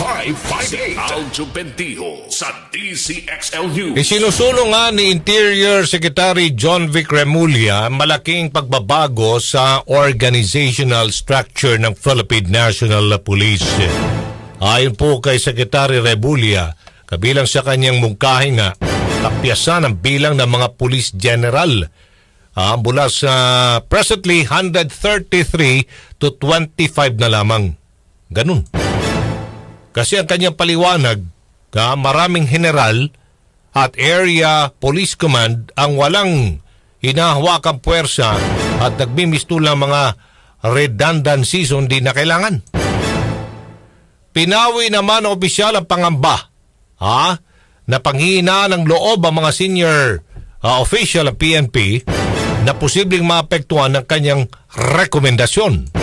558 Aljo Bendijo sa DCXL News. Isinusulong nga ni Interior Secretary John Vic Remulla malaking pagbabago sa organizational structure ng Philippine National Police. Ayon po kay Secretary Remulla, kabilang sa kanyang mungkahi nga, tapyasan ang bilang ng mga police general ah, mula sa presently 133 to 25 na lamang. Ganun. Kasi ang kanyang paliwanag, ka maraming general at area police command ang walang hinahawakang puwersa at nagmimistulang mga redundancies hindi na kailangan. Pinawi naman ng opisyal ang pangamba ha, na panghihina ng loob ang mga senior uh, official ng PNP na posibleng maapektuhan ng kanyang rekomendasyon.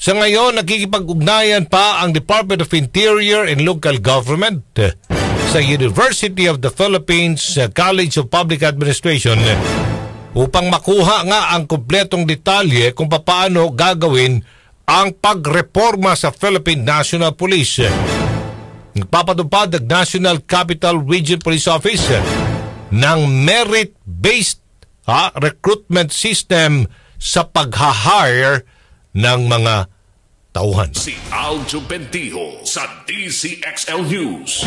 Sa ngayon, nakikipag-ugnayan pa ang Department of Interior and Local Government eh, sa University of the Philippines eh, College of Public Administration upang makuha nga ang kumpletong detalye kung paano gagawin ang pagreforma sa Philippine National Police. Nagpapatupad ang National Capital Region Police Office eh, ng merit-based ha, recruitment system sa pag-hire ng mga tauhan. Si Aljo Bendijo sa DCXL News.